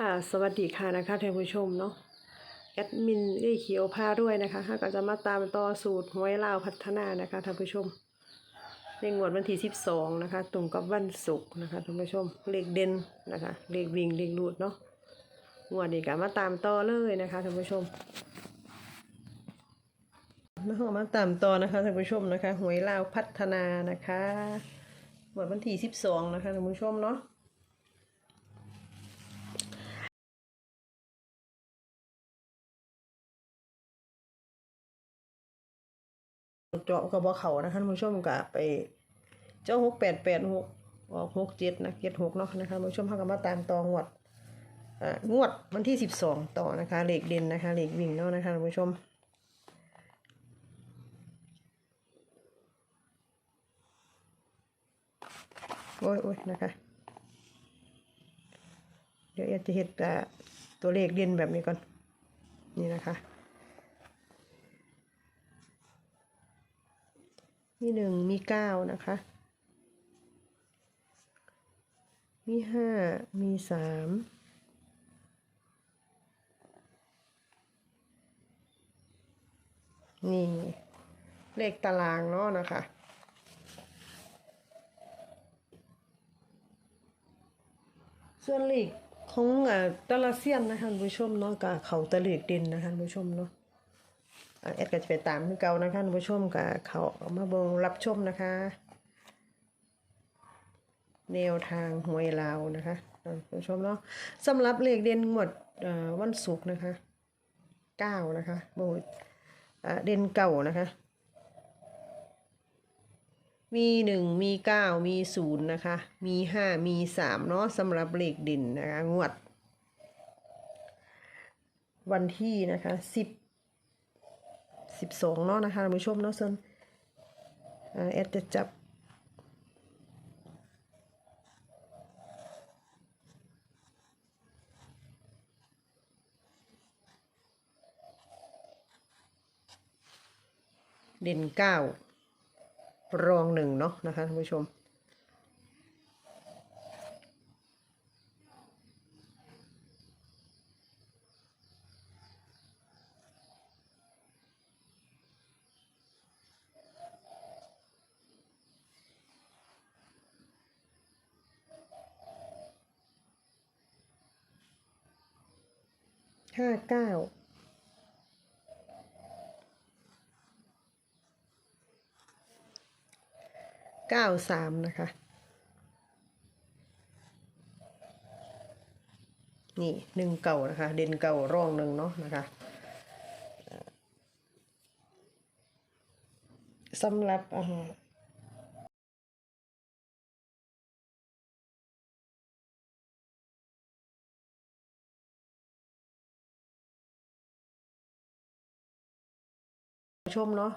ค่ะสวัสดีค่ะนะคะท่านผู้ชมเนาะแอดมินได้เขียวผ้าด้วยนะคะถ้าก็จะมาตามต่อสูตรหวยลาวพัฒนานะคะท่านผู้ชมในงวดวันที่12นะคะ ตรงกับวันศุกร์นะคะท่านผู้ชมเลขเด่นนะคะเลขวิ่งเลขรูดเนาะงวดนี้ก็มาตามต่อเลยนะคะท่านผู้ชมมาเอามาตามต่อนะคะท่านผู้ชมนะคะหวยลาวพัฒนานะคะงวดวันที่12นะคะท่านผู้ชมเนาะ เจาะกับบ่เขานะคะผู้ชมก็ไป เจ้าหกแปดแปดหกออกหกเจ็ดนะเจ็ดหกเนาะนะคะผู้ชมเขาก็มาตามต่องวดอ่างวดวันที่สิบสองต่อนะคะเหลขเด่นนะคะเหลขวิ่งเนาะนะคะผู้ชมโอ้ยโอ้ยนะคะ เดี๋ยวจะเห็นตัวเลขเด่นแบบนี้ก่อน นี่นะคะ มีหนึ่งมีเก้านะคะ มีห้ามีสามนี่เลขตารางเนาะนะคะ ส่วนเลขของอ่าแตละเซียนนะคะท่านผู้ชมเนาะกับเขาตะเลขเด่นนะคะท่านผู้ชมเนาะ แอดก็จะไปตามเก่านะคะท่านผู้ชมกับเขาเอามาบงรับชมนะคะ แนวทางหวยลาวนะคะท่านผู้ชมเนาะสำหรับเลขเด่นงวดวันศุกร์นะคะเก้านะคะโบเด่นเก่านะคะ มีหนึ่งมีเก้ามีศูนย์นะคะ มีห้ามีสามเนาะสำหรับเลขเด่นนะคะ งวด วันที่นะคะสิบ สิบสองเนาะนะคะท่านผู้ชมเนาะส่วนอ่าแอดจะจับเด่นเก้ารองหนึ่งเนาะนะคะท่านผู้ชม ห้าเก้าเก้าสามนะคะ นี่หนึ่งเก่านะคะ เด่นเก่าร่องหนึ่งเนาะนะคะสำหรับอ่า ชมเนาะ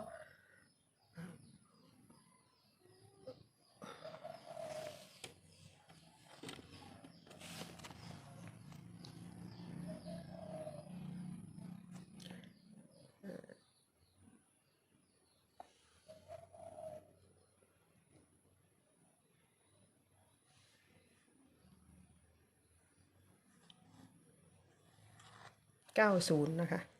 เก้าศูนย์นะคะ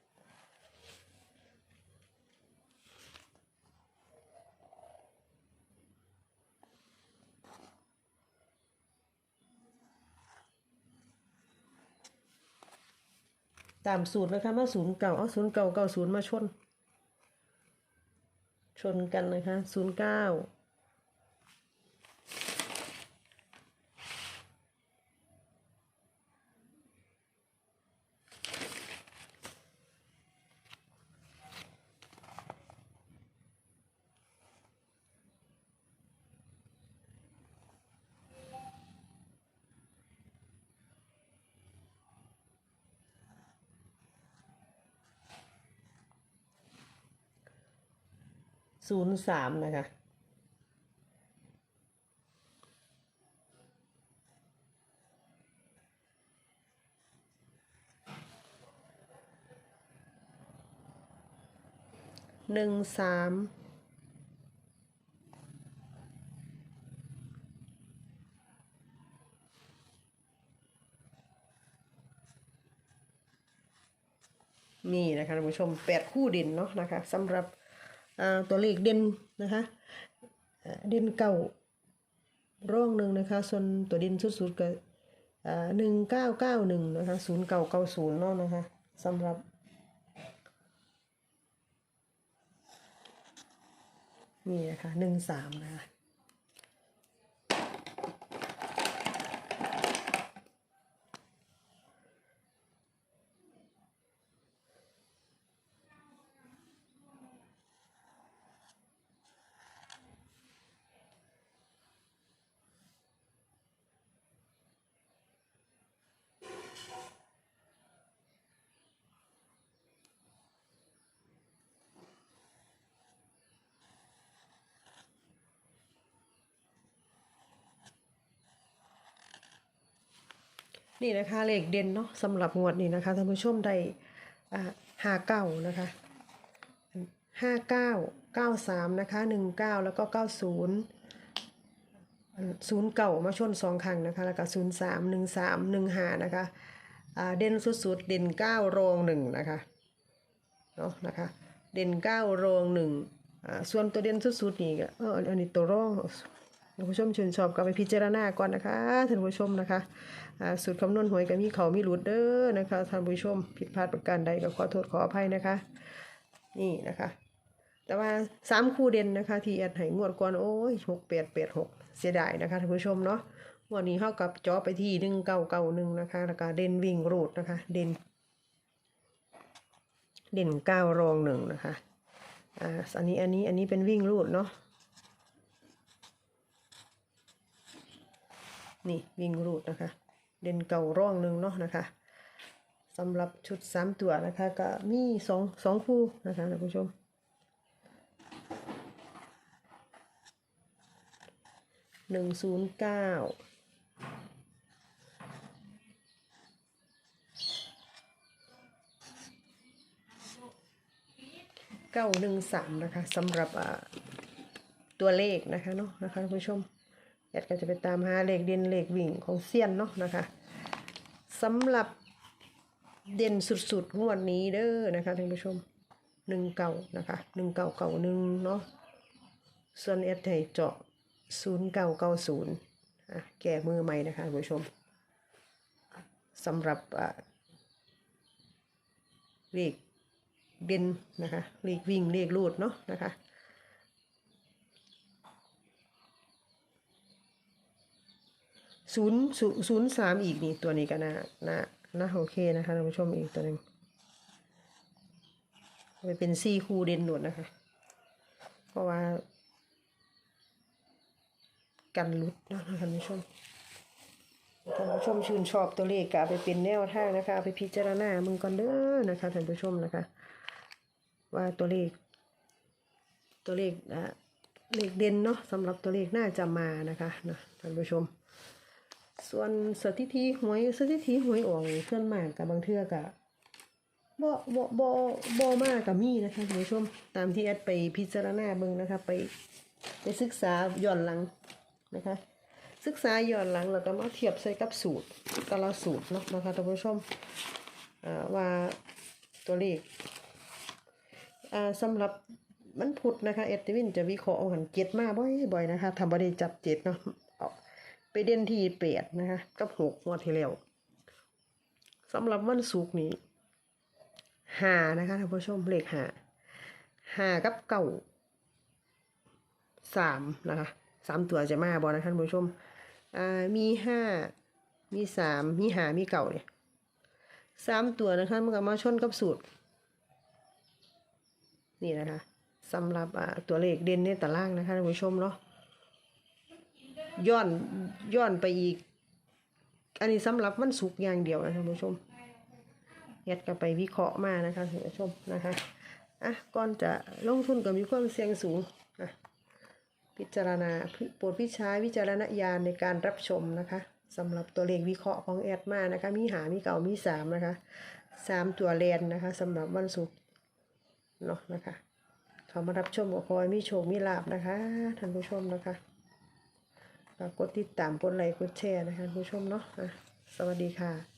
ตามสูตรนะคะมาศูนย์เก่าเอาศูนย์เก่าเก่าศูนย์มาชน ชนกันนะคะศูนย์เก้า ศูนย์สามนะคะ หนึ่งสามนี่นะคะท่านผู้ชมแปดคู่ด่นเนาะนะคะสำหรับ ตัวเลขเด่นนะคะเด่นเก่าร่องหนึ่งนะคะ ส่วนตัวเด่นสุดๆก็หนึ่งเก้าเก้าหนึ่งนะคะศูนย์เก้าเก้าศูนย์เนาะนะคะสำหรับนี่นะคะหนึ่งสามนะคะ นี่นะคะเลขเด่นเนาะสำหรับงวดนี้นะคะท่านผู้ชมได้ห้าเก้านะคะห้าเก้าเก้าสามนะคะหนึ่งเก้าแล้วก็เก้าศูนย์ศูนย์เก่ามาชนสองครั้งนะคะแล้วก็ศูนย์สามหนึ่งสามหนึ่งห้านะคะเด่นสุดๆเด่นเก้ารองหนึ่งนะคะเนาะนะคะเด่นเก้ารองหนึ่งส่วนตัวเด่นสุดๆนี่ก็เอออันนี้ตัวรองท่านผู้ชมชื่นชอบก็ไปพิจารณาก่อนนะคะท่านผู้ชมนะคะ สูตรคำนวณหวยก็มีเขามีหลุดเด้อนะคะท่านผู้ชมผิดพลาดประการใดก็ขอโทษขออภัยนะคะ นี่นะคะ แต่ว่าสามคู่เด่นนะคะ ที่แอดให้งวดก่อนโอ้ยหกแปดแปดหกเสียดายนะคะท่านผู้ชมเนาะวันนี้เข้ากับจอไปที่หนึ่งเก้าเก้าหนึ่งนะคะแล้วก็เด่นวิ่งรูดนะคะ เด่น เด่นเก้ารองหนึ่งนะคะอ่าอันนี้อันนี้อันนี้เป็นวิ่งรูดเนาะนี่วิ่งรูดนะคะ เด่นเก่าร่องหนึ่งเนาะนะคะสำหรับชุดสามตัวนะคะ ก็มีสองสองคู่นะคะท่านผู้ชมหนึ่งศูนย์เก้าเก้าหนึ่งสามนะคะสำหรับตัวเลขนะคะเนาะนะคะท่านผู้ชม ดก็จะไปตามหาเลขเด่นเลขวิ่งของเซียนเนาะนะคะสำหรับเด่นสุดๆงวดนี้เด้อนะคะท่านผู้ชมหนึ่งเก่านะคะหนึ่งเก่าเก่าหนึ่งเนาะส่วนแอดให้เจาะศูนย์เก่าเก่าศูนย์แก้มือใหม่นะคะท่านผู้ชมสำหรับอะเลขเด่นนะคะเลขวิ่งเลขลูดเนาะนะคะ ศูนย์ศูนย์สามอีกนี่ตัวนี้ก็น่าน่าน่าโอเคนะคะท่านผู้ชมอีกตัวหนึ่งไปเป็นซี่คูเด่นหนวดนะคะ เพราะว่า กันลุดเนาะท่านผู้ชมท่านผู้ชมชื่นชอบตัวเลขก็เอาไปเป็นแนวทางนะคะ ไปพิจารณามึงก่อนเด้อนะคะท่านผู้ชมนะคะ ว่าตัวเลข ตัวเลขอะเลขเด่นเนาะสำหรับตัวเลขน่าจะมานะคะนะท่านผู้ชม ส่วนสถิติหวยสถิติหวยออกเพื่อนมากกับบางเทื่อกับบ่บ่บ่บ่มากกับมีนะคะท่านผู้ชมตามที่แอดไปพิจารณาเบิ่งนะคะ ไปไปศึกษาย้อนหลังนะคะ ศึกษาย้อนหลังแล้วก็มาเทียบใส่กับสูตรแต่ละสูตรเนาะนะคะท่านผู้ชมอ่าว่าตัวเลขอ่าสำหรับมันพุธนะคะเอดวินจะวิเคราะห์เอาหันเจ็ดมาบ่อยๆนะคะทำบ่ได้จับเจ็ดเนาะ เอาไปเด่นที่แปดนะคะกับหกงวดที่แล้วสำหรับวันศุกร์นี้หานะคะท่านผู้ชมเลขหาหากับเก่าสามนะคะสามตัวจะมาบอนะท่านผู้ชมมีห้ามีสามมีหามีเก่าเนี่ยสามตัวนะคะมันก็มาชนกับสูตร นี่นะคะสำหรับตัวเลขเด่นในตารางนะคะท่านผู้ชมเนาะ ย้อนย้อนไปอีก อันนี้สำหรับวันศุกร์อย่างเดียวนะท่านผู้ชมยัดกันไปวิเคราะห์มานะคะท่านผู้ชมนะคะอะก่อนจะลงทุนก็มีความเสี่ยงสูงนะพิจารณาโปรดพิใช้วิจารณญาณในการรับชมนะคะสำหรับตัวเลขวิเคราะห์ของแอดมานะคะมีหามีเก่ามีสามนะคะสามตัวแลนนะคะสำหรับวันศุกร์เนาะนะคะเขามารับชมกับคอยมีโชคมีลาบนะคะท่านผู้ชมนะคะ กกดติดตามกดไลค์กดแชร์นะคะผู้ชมเนาะะสวัสดีค่ะ